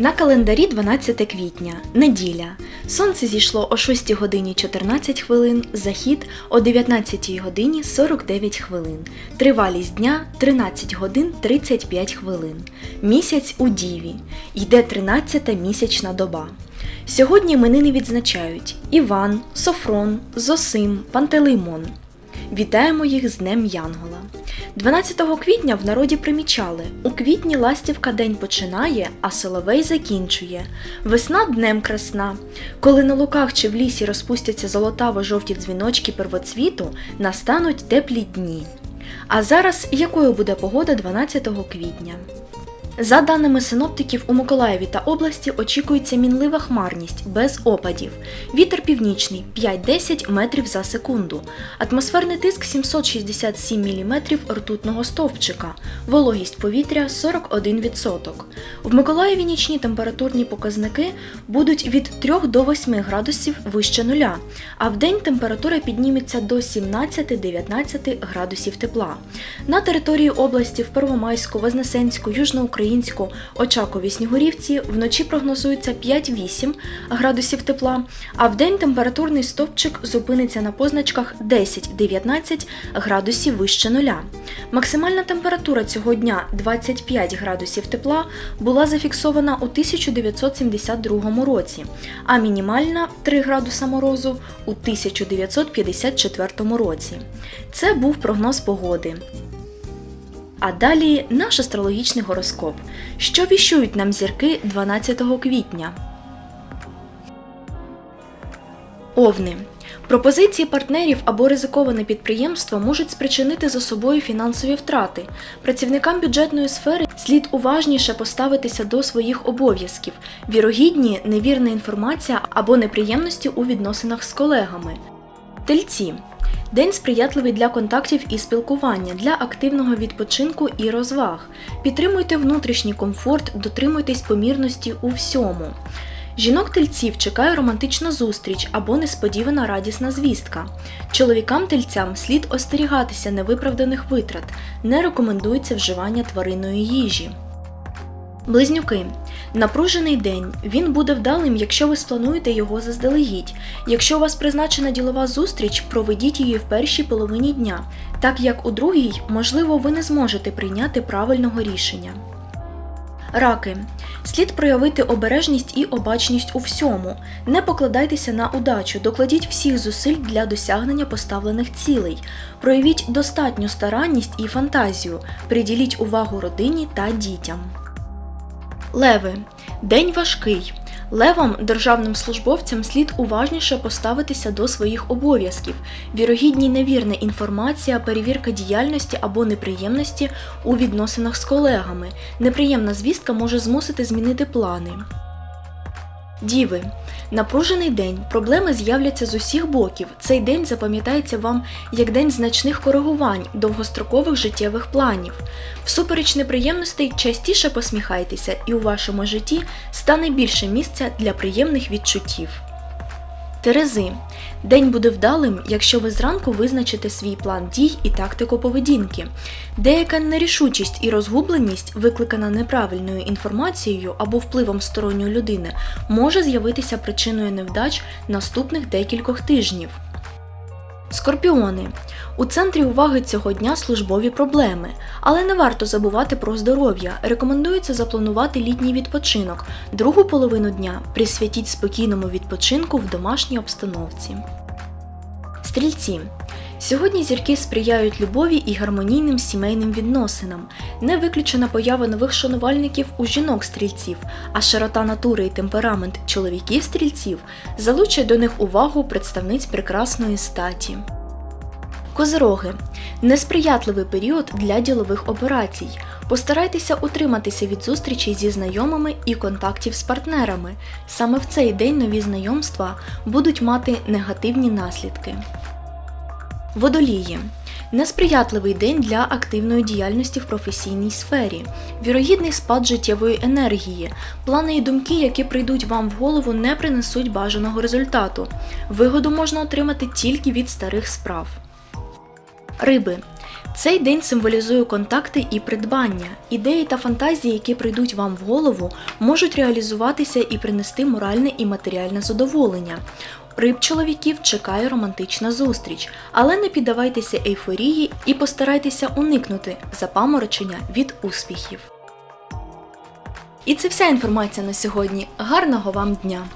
На календарі 12 квітня, неділя. Сонце зійшло о 6 годині 14 хвилин, захід о 19 годині 49 хвилин. Тривалість дня 13 годин 35 хвилин. Місяць у Діві. Йде 13-та місячна доба. Сьогодні іменини відзначають Іван, Софрон, Зосим, Пантелеймон. Вітаємо їх з Днем Янгола. 12 квітня в народі примічали: у квітні ластівка день починає, а соловей закінчує. Весна днем красна. Коли на луках чи в лісі розпустяться золотаво-жовті дзвіночки первоцвіту, настануть теплі дні. А зараз якою буде погода 12 квітня? За даними синоптиків, у Миколаєві та області очікується мінлива хмарність без опадів. Вітер північний 5-10 метрів за секунду. Атмосферний тиск 767 мм ртутного стовпчика. Вологість повітря 41%. В Миколаєві нічні температурні показники будуть від 3 до 8 градусів вище нуля, а в день температура підніметься до 17-19 градусів тепла. На території області в Первомайську, Вознесенську, Южноукраїнську, Очакові, Снігурівці вночі прогнозується 5-8 градусів тепла, а в день температурний стовпчик зупиниться на позначках 10-19 градусів вище нуля. Максимальна температура цього дня 25 градусів тепла була зафіксована у 1972 році, а мінімальна 3 градуса морозу у 1954 році. Це був прогноз погоди. А далі наш астрологічний гороскоп. Що віщують нам зірки 12 квітня? Овни. Пропозиції партнерів або ризиковане підприємство можуть спричинити за собою фінансові втрати. Працівникам бюджетної сфери слід уважніше поставитися до своїх обов'язків, вірогідні невірна інформація або неприємності у відносинах з колегами. Тельці. День сприятливий для контактів і спілкування, для активного відпочинку і розваг. Підтримуйте внутрішній комфорт, дотримуйтесь помірності у всьому. Жінок-тельців чекає романтична зустріч або несподівана радісна звістка. Чоловікам-тельцям слід остерігатися невиправданих витрат, не рекомендується вживання тваринної їжі. Близнюки. Напружений день. Він буде вдалим, якщо ви сплануєте його заздалегідь. Якщо у вас призначена ділова зустріч, проведіть її в першій половині дня, так як у другій, можливо, ви не зможете прийняти правильного рішення. Раки. Слід проявити обережність і обачність у всьому. Не покладайтеся на удачу, докладіть всіх зусиль для досягнення поставлених цілей. Проявіть достатню старанність і фантазію, приділіть увагу родині та дітям. Леви. День важкий. Левам, державним службовцям, слід уважніше поставитися до своїх обов'язків. Вірогідні невірна інформація, перевірка діяльності або неприємності у відносинах з колегами. Неприємна звістка може змусити змінити плани. Діви. Напружений день. Проблеми з'являться з усіх боків. Цей день запам'ятається вам як день значних коригувань, довгострокових життєвих планів. Всупереч неприємностей частіше посміхайтеся, і у вашому житті стане більше місця для приємних відчуттів. Терези. День буде вдалим, якщо ви зранку визначите свій план дій і тактику поведінки. Деяка нерішучість і розгубленість, викликана неправильною інформацією або впливом сторонньої людини, може з'явитися причиною невдач наступних декількох тижнів. Скорпіони. У центрі уваги цього дня службові проблеми, але не варто забувати про здоров'я. Рекомендується запланувати літній відпочинок. Другу половину дня присвятіть спокійному відпочинку в домашній обстановці. Стрільці. Сьогодні зірки сприяють любові і гармонійним сімейним відносинам. Не виключена поява нових шанувальників у жінок-стрільців, а широта натури і темперамент чоловіків-стрільців залучать до них увагу представниць прекрасної статі. Козироги несприятливий період для ділових операцій. Постарайтеся утриматися від зустрічей зі знайомими і контактів з партнерами. Саме в цей день нові знайомства будуть мати негативні наслідки. Водолії несприятливий день для активної діяльності в професійній сфері, вірогідний спад життєвої енергії, плани і думки, які прийдуть вам в голову, не принесуть бажаного результату. Вигоду можна отримати тільки від старих справ. Риби. Цей день символізує контакти і придбання. Ідеї та фантазії, які прийдуть вам в голову, можуть реалізуватися і принести моральне і матеріальне задоволення. Риб чоловіків чекає романтична зустріч, але не піддавайтеся ейфорії і постарайтеся уникнути запаморочення від успіхів. І це вся інформація на сьогодні. Гарного вам дня!